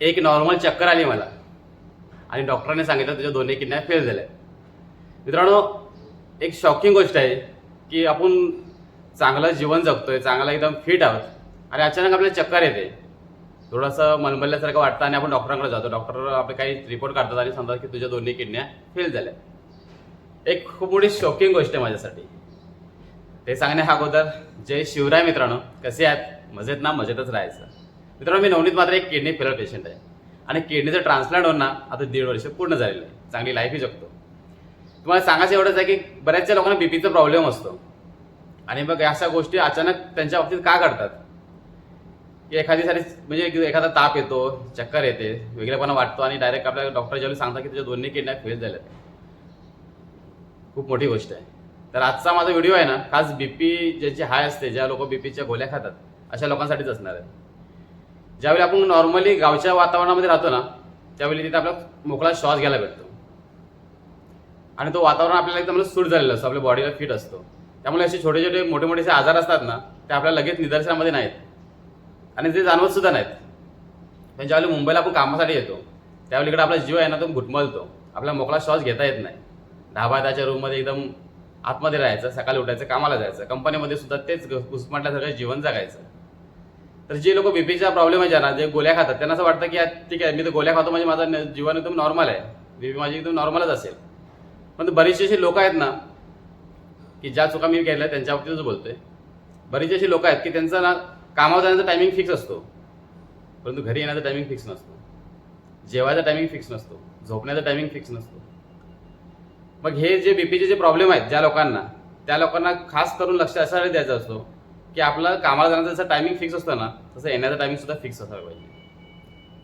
एक नॉर्मल चक्कर आली मला. आणि डॉक्टरांनी सांगितलं तुझ्या दोन्ही किडन्या फेल झाल्या मित्रांनो एक शॉकिंग गोष्ट आहे की आपण चांगलं जीवन जगतोय चांगला एकदम फिट आहोत आणि अचानक आपल्याला चक्कर येते. थोडंसं मनबलल्यासारखं वाटतं आणि आपण डॉक्टरांकडे जातो. डॉक्टर आपले काही रिपोर्ट काढतात आणि सांगतात की तुझ्या दोन्ही किडन्या फेल झाल्या एक खूप मोठी शॉकिंग गोष्ट आहे माझ्यासाठी. ते सांगण्या अगोदर जय शिवराय मित्रांनो. कसे आहेत? मजेत ना? मजेतच राहायचं. मित्रांनो मी नवनीत मात्र एक किडनी फेलर पेशंट आहे. आणि किडनीचं ट्रान्सप्लांट होऊन ना आता दीड वर्ष पूर्ण झालेलं आहे. चांगली लाईफही जगतो. तुम्हाला सांगायचं एवढंच आहे की बऱ्याचशा लोकांना बीपीचा प्रॉब्लेम असतो. आणि मग अशा गोष्टी अचानक त्यांच्या बाबतीत का घडतात? की एखादी सारी म्हणजे एखादा ताप येतो चक्कर येते वेगळेपणा वाटतो आणि डायरेक्ट आपल्या डॉक्टर ज्यावेळी सांगतात की त्याच्या दोन्ही किडन्या फेल झाल्यात. खूप मोठी गोष्ट आहे. तर आजचा माझा व्हिडिओ आहे ना खास बीपी ज्याची हाय असते ज्या लोक बीपीच्या गोळ्या खातात अशा लोकांसाठीच असणार आहे. ज्यावेळी आपण नॉर्मली गावच्या वातावरणामध्ये राहतो ना त्यावेळी तिथे आपला मोकळा श्वास घ्यायला भेटतो. आणि तो वातावरण आपल्याला एकदम म्हणजे सूट झालेला असतो आपल्या बॉडीला फिट असतो. त्यामुळे असे छोटे छोटे मोठे मोठे आजार असतात ना ते आपल्याला लगेच निदर्शनामध्ये नाहीत. आणि ते जाणवत सुद्धा नाहीत. पण ज्यावेळी मुंबईला आपण कामासाठी येतो त्यावेळी इकडे आपला जीव आहे ना तो घुटमलतो. आपला मोकळा श्वास घेता येत नाही. ढाबा त्याच्या रूममध्ये एकदम आतमध्ये राहायचं सकाळी उठायचं कामाला जायचं. कंपनीमध्ये सुद्धा तेच घुसमटल्यासारखं जीवन जगायचं. तर जे लोक बीपीचा प्रॉब्लेम आहे ज्यांना जे गोळ्या खातात त्यांना असं वाटतं की ठीक आहे मी तर गोळ्या खातो म्हणजे माझं जीवन एकदम नॉर्मल आहे. बीपी माझी एकदम नॉर्मलच असेल. पण बरेचसे असे लोक आहेत ना की ज्या चुका मी केल्या त्यांच्या बाबतीतच बोलतोय. बरेचसे असे लोक आहेत की त्यांचा ना कामावर जाण्याचा टायमिंग फिक्स असतो. परंतु घरी येण्याचा टायमिंग फिक्स नसतो. जेवायचा टायमिंग फिक्स नसतो. झोपण्याचा टायमिंग फिक्स नसतो. मग हे जे बीपीचे जे प्रॉब्लेम आहेत ज्या लोकांना त्या लोकांना खास करून लक्ष असा द्यायचा असतो की आपलं कामाला जाण्याचं जसं टायमिंग फिक्स असतं ना तसं येण्याचा टायमिंग सुद्धा फिक्स असायला पाहिजे.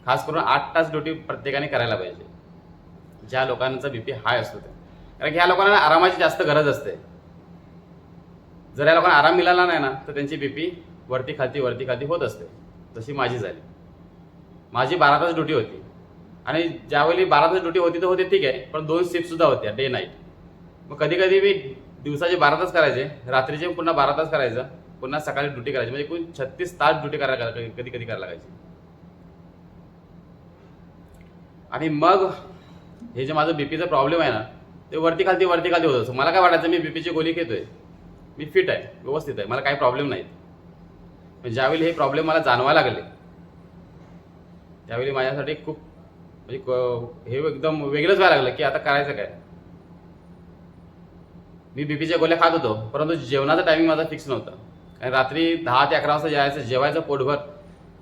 खास करून आठ तास ड्युटी प्रत्येकाने करायला पाहिजे. ज्या लोकांचा बीपी हाय असतो ते. कारण की ह्या लोकांना आरामाची जास्त गरज असते. जर या लोकांना आराम मिळाला नाही ना तर त्यांची बी पी वरती खालती वरती खालती होत असते. तशी माझी झाली. माझी बारा तास ड्युटी होती. आणि ज्यावेळी बारा तास ड्युटी होती तर होती ठीक आहे पण दोन शिफ्ट सुद्धा होत्या डे नाईट मग कधी कधी मी दिवसाचे बारा तास करायचे रात्रीचे पुन्हा बारा तास करायचं. पुन्हा सकाळी ड्युटी करायची. म्हणजे एकूण छत्तीस तास ड्युटी करायला कधी कधी करायला लागायची. आणि मग हे जे माझं बीपीचा प्रॉब्लेम आहे ना ते वरती खालती वरती खालती होत मला काय वाटायचं मी बीपीची गोळी घेतोय मी फिट आहे. व्यवस्थित आहे. मला काही प्रॉब्लेम नाही पण ज्यावेळी हे प्रॉब्लेम मला जाणवायला लागले त्यावेळी माझ्यासाठी खूप म्हणजे हे एकदम वेगळंच व्हायला लागलं की आता करायचं काय? मी बीपीच्या गोळ्या खात होतो परंतु जेवणाचा टायमिंग माझा फिक्स नव्हता. आणि रात्री दहा ते अकरा वाजता जेवायचं जेवायचं पोटभर.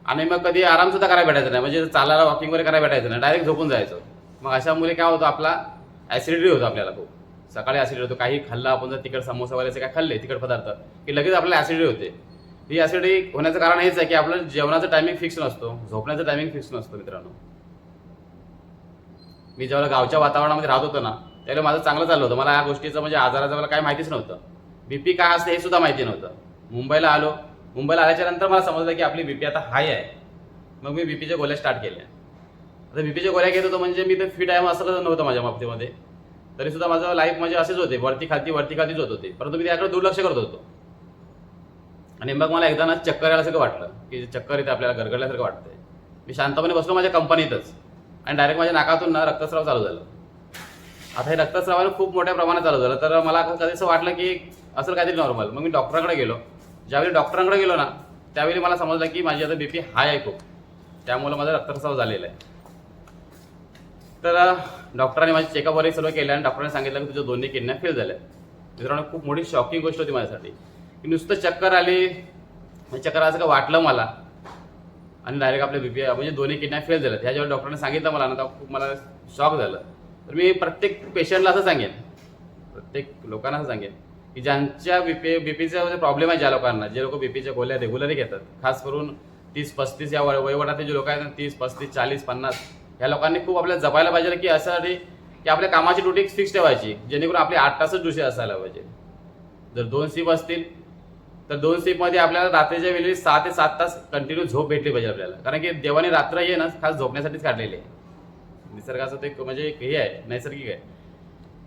आणि मग कधी आरामसुद्धा करायला भेटायचं नाही. म्हणजे चालायला वॉकिंग वगैरे करायला भेटायचं नाही. डायरेक्ट झोपून जायचं. मग अशामुळे काय होतं आपला ॲसिडिटी होतो आपल्याला खूप. सकाळी ॲसिडिटी होतो. काही खाल्लं आपण जर तिकड समोसा वगैरे काय खाल्ले तिकड पदार्थ की लगेच आपल्याला ॲसिडिटी होते. ही ॲसिडिटी होण्याचं कारण हेच आहे की आपलं जेवणाचं टायमिंग फिक्स नसतो. झोपण्याचं टायमिंग फिक्स नसतो मित्रांनो. मी जेव्हा गावच्या वातावरणामध्ये राहत होतो ना त्यावेळेला माझं चांगलं चाललं होतं. मला या गोष्टीचं म्हणजे आजाराचं मला काय माहितीच नव्हतं. बीपी काय असते हे सुद्धा माहिती नव्हतं. मुंबईला आलो. मुंबईला आल्याच्यानंतर मला समजलं की आपली बीपी आता हाय आहे. मग मी बीपीच्या गोळ्या स्टार्ट केल्या. आता बीपीच्या गोळ्या घेत होतो म्हणजे मी तर फिट आहे असं नव्हतं माझ्या बाबतीमध्ये. तरी सुद्धा माझं लाईफ म्हणजे असेच होते. वरती खालती वरती खालतीच होत होते. परंतु मी त्याकडे दुर्लक्ष करत होतो. आणि मग मला एकदा ना चक्कर आल्यासारखं वाटलं की चक्कर येते आपल्याला गरगडल्यासारखं वाटतंय. मी शांतपणे बसलो माझ्या कंपनीतच. आणि डायरेक्ट माझ्या नाकातून ना रक्तस्राव चालू झालं. आता हे रक्तस्रावानं खूप मोठ्या प्रमाणात चालू झालं. तर मला कधी असं वाटलं की असं काहीतरी नॉर्मल मग मी डॉक्टरकडे गेलो. ज्यावेळी डॉक्टरांकडे गेलो ना त्यावेळी मला समजलं की माझी आता बी पी हाय आहे खूप. त्यामुळे माझा रक्तस्राव झालेला आहे. तर डॉक्टरांनी माझे चेकअप वगैरे सर्व केलं आणि डॉक्टरांनी सांगितलं की तुझ्या दोन्ही किडन्या फेल झाल्या. मित्रांनो खूप मोठी शॉकिंग गोष्ट होती माझ्यासाठी. की नुसतं चक्कर आली चक्कर असं का वाटलं मला. आणि डायरेक्ट आपल्या बीपी म्हणजे दोन्ही किडन्या फेल झाल्या ह्या जेव्हा डॉक्टरांनी सांगितलं मला ना खूप मला शॉक झालं. तर मी प्रत्येक पेशंटला असं सांगेन. प्रत्येक लोकांना असं सांगेन. की ज्यांच्या बीपी बीपीचा प्रॉब्लेम आहे ज्या लोकांना जे लोक बीपीच्या गोळ्या रेग्युलरही घेतात खास करून तीस पस्तीस या वय- जे लोक आहेत ना तीस पस्तीस चाळीस पन्नास ह्या लोकांनी खूप आपल्याला जपायला पाहिजे की अशासाठी की आपल्या कामाची ड्युटी फिक्स ठेवायची जेणेकरून आपली आठ तासच ड्युटी असायला पाहिजे. जर दोन सीप असतील तर दोन सीपमध्ये आपल्याला रात्रीच्या वेळी सहा ते सात तास कंटिन्यू झोप भेटली पाहिजे आपल्याला. कारण की देवाने रात्र हे ना खास झोपण्यासाठीच काढलेली आहे. निसर्गाचं ते म्हणजे एक हे आहे नैसर्गिक आहे.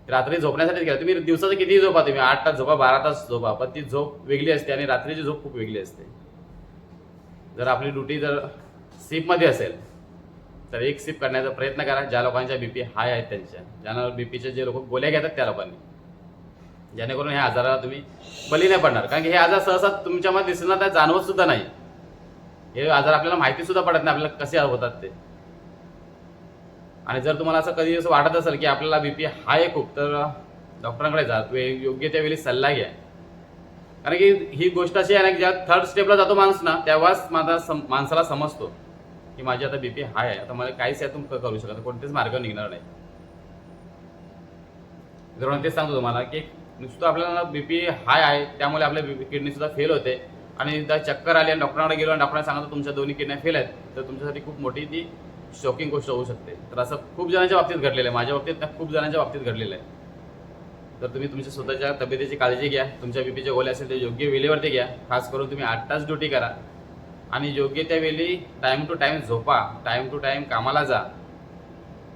रात्री झोपण्यासाठीच केलं तुम्ही दिवसाचं कितीही झोपा तुम्ही? आठ तास झोपा बारा तास झोपा. पण ती झोप वेगळी असते आणि रात्रीची झोप खूप वेगळी असते. जर आपली ड्युटी जर सीपमध्ये असेल तर एक सिप करण्याचा प्रयत्न करा ज्या लोकांच्या बी पी हाय आहेत त्यांच्या. ज्यांना बीपीचे जे लोक गोल्या घेतात त्या लोकांनी. जेणेकरून ह्या आजाराला तुम्ही बली नाही पडणार. कारण की हे आजार सहसा तुमच्यामध्ये दिसणार त्या जाणवत सुद्धा नाही. हे आजार आपल्याला माहिती सुद्धा पडत नाही आपल्याला कसे होतात ते. आणि जर तुम्हाला असं कधी असं वाटत असेल की आपल्याला बीपी हाय आहे खूप तर डॉक्टरांकडे जा. तू योग्य त्यावेळी सल्ला घ्या. कारण की ही गोष्ट अशी आहे ना की ज्या थर्ड स्टेपला जातो माणूस ना तेव्हाच माझा सम- माणसाला समजतो की माझी आता बीपी हाय आहे. आता मला काहीच यातून करू शकत कोणतेच मार्ग निघणार नाही. मित्रांनो तेच सांगतो तुम्हाला की नुसतं आपल्याला बीपी हाय आहे त्यामुळे आपल्या बीपी किडनी सुद्धा फेल होते. आणि एकदा चक्कर आली आणि डॉक्टरांकडे गेलो आणि डॉक्टरांना सांगितलं तुमच्या दोन्ही किडन्या फेल आहेत. तर तुमच्यासाठी खूप मोठी ती शॉकिंग गोष्ट होऊ शकते. तर असं खूप जणांच्या बाबतीत घडलेलं आहे. माझ्या बाबतीत खूप जणांच्या बाबतीत घडलेलं आहे. तर तुम्ही तुमच्या स्वतःच्या तब्येतीची काळजी घ्या. तुमच्या बीपीचे गोळ्या असेल ते योग्य वेळेवरती घ्या. खास करून तुम्ही आठ तास ड्युटी करा. आणि योग्य त्या वेळी टाईम टू टाईम झोपा. टाईम टू टाईम कामाला जा.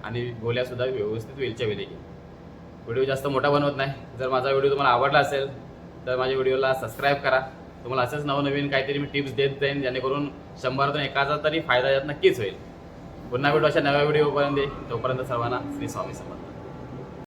आणि गोळ्यासुद्धा व्यवस्थित वेळच्या वेळी घ्या. व्हिडिओ जास्त मोठा बनवत नाही. जर माझा व्हिडिओ तुम्हाला आवडला असेल तर माझ्या व्हिडिओला सबस्क्राईब करा. तुम्हाला असंच नवनवीन काहीतरी मी टिप्स देत जाईन जेणेकरून शंभरातून एकाचा तरी फायदा यात नक्कीच होईल. पुन्हा भेटू अशा नव्या व्हिडिओपर्यंत तोपर्यंत सर्वांना श्री स्वामी समर्थ